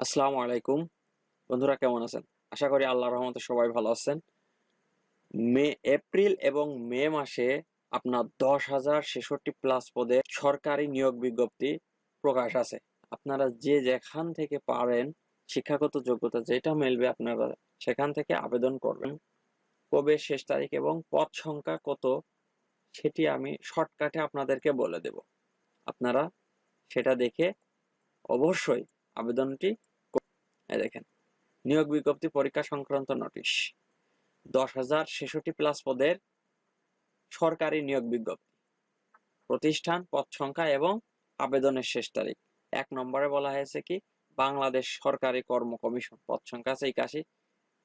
আসসালামু আলাইকুম। বন্ধুরা কেমন আছেন? আশা করি আল্লাহর রহমতে সবাই ভালো আছেন। মে, এপ্রিল এবং মে মাসে আপনার দশ হাজার ছেষট্টি প্লাস পদে সরকারি নিয়োগ বিজ্ঞপ্তি প্রকাশ আছে। আপনারা যে যেখান থেকে পারেন শিক্ষাগত যোগ্যতা যেটা মিলবে আপনারা সেখান থেকে আবেদন করবেন। কবে শেষ তারিখ এবং পদ সংখ্যা কত সেটি আমি শর্টকাটে আপনাদেরকে বলে দেব। আপনারা সেটা দেখে অবশ্যই আবেদনটি দেখেন। নিয়োগ বিজ্ঞপ্তি পরীক্ষা সংক্রান্ত নোটিশ দশ হাজার ছেষট্টি প্লাস পদের সরকারি নিয়োগ বিজ্ঞপ্তি। প্রতিষ্ঠান, পদ সংখ্যা এবং আবেদনের শেষ তারিখ। এক নম্বরে বলা হয়েছে কি, বাংলাদেশ সরকারি কর্ম কমিশন। পদ সংখ্যা আছে একাশি।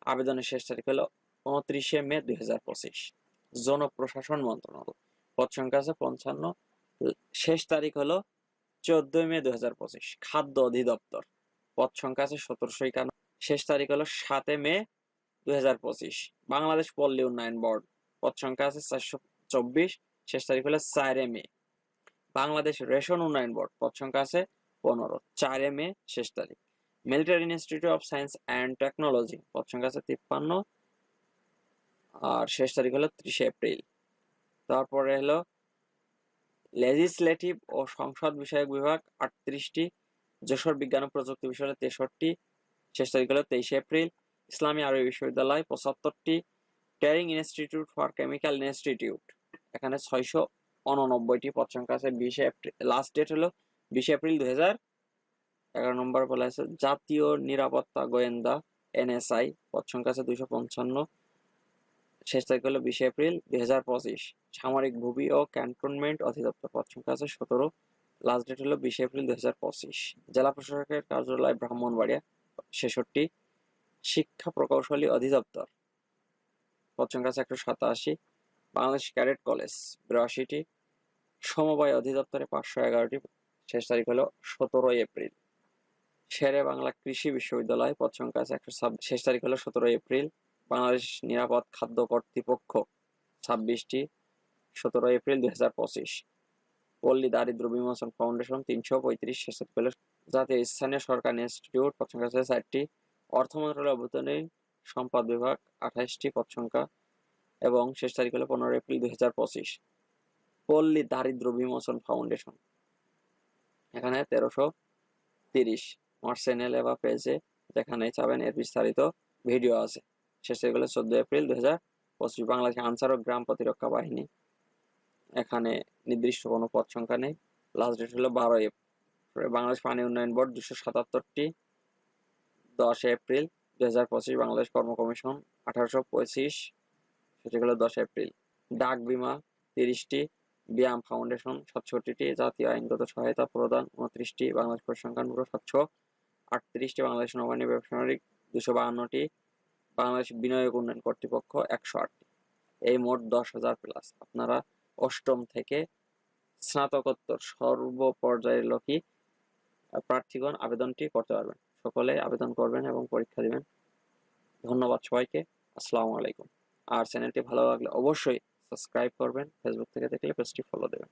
আবেদনের শেষ তারিখ হলো উনত্রিশে মে দুই হাজার পঁচিশ। জনপ্রশাসন মন্ত্রণালয়। পদ সংখ্যা আছে পঞ্চান্ন। শেষ তারিখ হলো চোদ্দই মে দুই হাজার পঁচিশ। খাদ্য অধিদপ্তর। পদ সংখ্যা আছে সতেরোশো একান্ন। শেষ তারিখ হলো সাতে মে দু হাজার পঁচিশ। বাংলাদেশ পল্লী উন্নয়ন বোর্ড, পদ সংখ্যা আছে চারশো চব্বিশ। শেষ তারিখ হলো চারে মে। বাংলাদেশ রেশন উন্নয়ন বোর্ড, পদ সংখ্যা আছে পনেরো। চারে মে, শেষ তারিখ। Military institute of science and technology, পদ সংখ্যা আছে তিপ্পান্ন। আর শেষ তারিখ হলো ত্রিশে এপ্রিল। তারপরে হলো লেজিসলেটিভ ও সংসদ বিষয়ক বিভাগ আটত্রিশটি। যশোর বিজ্ঞান ও প্রযুক্তি বিষয়ে তেষট্টি, শেষ তারিখ হলো তেইশে এপ্রিল, ইসলামী আরবি বিশ্ববিদ্যালয় পঁচাত্তরটি ট্যারিং ইনস্টিটিউট ফর কেমিক্যাল ইনস্টিটিউট, এখানে ছয়শো উননব্বইটি পদ সংখ্যা আছে, বিশে এপ্রিল লাস্ট ডেট হলো বিশে এপ্রিল দুই হাজার এগারো নম্বর বলা আছে জাতীয় নিরাপত্তা গোয়েন্দা, এনএসআই, পদ সংখ্যা আছে দুইশো পঞ্চান্ন, শেষ তারিখ হলো বিশে এপ্রিল দুই হাজার পঁচিশ, সামরিক ভূমি ও ক্যান্টনমেন্ট অধিদপ্তর, পদ সংখ্যা আছে সতেরো লাস্ট ডেট হলো বিশে এপ্রিল দুই জেলা প্রশাসকের কার্যালয় ব্রাহ্মণবাড়িয়া, ছেষট্টি। শিক্ষা প্রকৌশলী অধিদপ্তর পদ সংখ্যা একশো সাতাশি। বাংলাদেশ ক্যাডেট কলেজ, বিরাশিটি। সমবায় অধিদপ্তরে পাঁচশো এগারোটি। শেষ তারিখ হলো সতেরোই এপ্রিল। শেরে বাংলা কৃষি বিশ্ববিদ্যালয় পদ সংখ্যা একশো শেষ তারিখ হলো সতেরোই এপ্রিল। বাংলাদেশ নিরাপদ খাদ্য কর্তৃপক্ষ, ছাব্বিশটি। সতেরোই এপ্রিল দুই হাজার পঁচিশ। পল্লী দারিদ্র বিমোচন ফাউন্ডেশন তিনশো পঁয়ত্রিশ পেল জাতীয় স্থানীয় সরকার ইনস্টিটিউট পদ সংখ্যা আছে চারটি। অর্থ মন্ত্রণালয় অভ্যন্তরীণ সম্পদ বিভাগ আঠাশটি পদ সংখ্যা এবং শেষ তারিখ হলো পনেরো এপ্রিল দুই হাজার পঁচিশ। পল্লী দারিদ্র বিমোচন ফাউন্ডেশন। এখানে তেরোশো তিরিশ আমার চ্যানেলে বা পেজে যেখানে চাবেন এর বিস্তারিত ভিডিও আছে। শেষ তারিখ হলো চোদ্দ এপ্রিল দুই হাজার পঁচিশ। বাংলাদেশ আনসার ও গ্রাম প্রতিরক্ষা বাহিনী। এখানে নির্দিষ্ট কোনো পদ সংখ্যা নেই। লাস্ট ডেট হলো বারো এপ্রিল। বাংলাদেশ পানি উন্নয়ন বোর্ড দুশো সাতাত্তরটি দশ এপ্রিল দু হাজার পঁচিশ বাংলাদেশ কর্ম কমিশন আঠারোশো পঁচিশ, সেটি হলো দশ এপ্রিল। ডাক বিমা তিরিশটি, ব্যায়াম ফাউন্ডেশন সাতষট্টিটি, জাতীয় আইনগত সহায়তা প্রদান উনত্রিশটি, বাংলাদেশ পরিসংখ্যান ব্যুরো সাতশো আটত্রিশটি, বাংলাদেশ নৌবাহিনী ব্যবসায়িক দুশো বাহান্নটি, বাংলাদেশ বিনিয়োগ উন্নয়ন কর্তৃপক্ষ একশো আটটি। এই মোট দশ হাজার প্লাস আপনারা অষ্টম থেকে স্নাতকোত্তর সর্বপর্যায়ের লোকই প্রার্থীগণ আবেদনটি করতে পারবেন। সকলে আবেদন করবেন এবং পরীক্ষা দেবেন। ধন্যবাদ সবাইকে। আসসালামু আলাইকুম। আর চ্যানেলটি ভালো লাগলে অবশ্যই সাবস্ক্রাইব করবেন। ফেসবুক থেকে দেখলে পেজটি ফলো দেবেন।